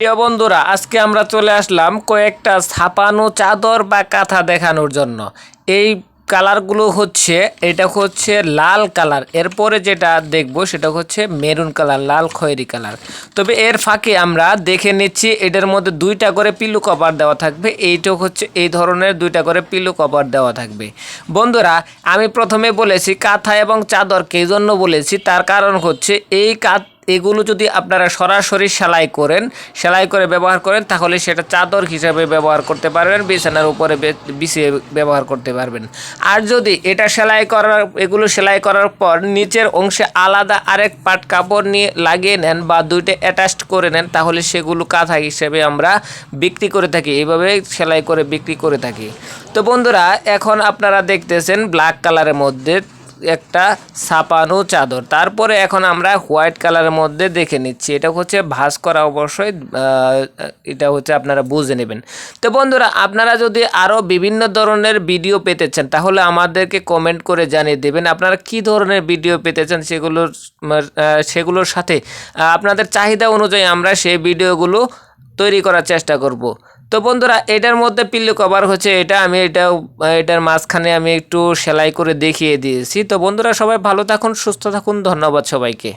প্রিয় বন্ধুরা, আজকে আমরা চলে আসলাম কয়েকটা ছাপানো চাদর বা কাঁথা দেখানোর জন্য। এই কালারগুলো হচ্ছে, এটা হচ্ছে লাল কালার। এরপরে যেটা দেখব সেটা হচ্ছে মেরুন কালার, লাল খয়েরি কালার। তবে এর ফাঁকে আমরা দেখে নিচ্ছি, এটার মধ্যে দুইটা করে পিলু কভার দেওয়া থাকবে। এইটা হচ্ছে, এই ধরনের দুইটা করে পিলু কভার দেওয়া থাকবে। বন্ধুরা, আমি প্রথমে বলেছি কাঁথা এবং চাদর কে জন্য বলেছি। তার কারণ হচ্ছে, এই কাত এগুলো যদি আপনারা সরাসরি সেলাই করেন, সেলাই করে ব্যবহার করেন, তাহলে সেটা চাদর হিসাবে ব্যবহার করতে পারবেন, বিছানার উপরে বিছিয়ে ব্যবহার করতে পারবেন। আর যদি এটা সেলাই করার, এগুলো সেলাই করার পর নিচের অংশে আলাদা আরেক পাট কাপড় নিয়ে লাগিয়ে নেন বা দুইটা অ্যাটাচড করে নেন, তাহলে সেগুলো কাঁথা হিসেবে আমরা বিক্রি করে থাকি। এইভাবে সেলাই করে বিক্রি করে থাকি। তো বন্ধুরা, এখন আপনারা দেখতেছেন ব্ল্যাক কালারের মধ্যে একটা ছাপানো চাদর। তারপরে এখন আমরা হোয়াইট কালারের মধ্যে দেখে নিচ্ছি। এটা হচ্ছে ভাঁজ করা অবশ্যই এটা হচ্ছে আপনারা বুঝে নেবেন। তো বন্ধুরা, আপনারা যদি আরও বিভিন্ন ধরনের ভিডিও পেতে চান, তাহলে আমাদেরকে কমেন্ট করে জানিয়ে দেবেন আপনারা কি ধরনের ভিডিও পেতে চান সেগুলোর সেগুলোর সাথে। আপনাদের চাহিদা অনুযায়ী আমরা সেই ভিডিওগুলো তৈরি করার চেষ্টা করব। তো বন্ধুরা, এটার মধ্যে পিল্লু কভার হচ্ছে এটা, আমি এটা এটার মাঝখানে আমি একটু সেলাই করে দেখিয়ে দিয়েছি। তো বন্ধুরা, সবাই ভালো থাকুন, সুস্থ থাকুন, ধন্যবাদ সবাইকে।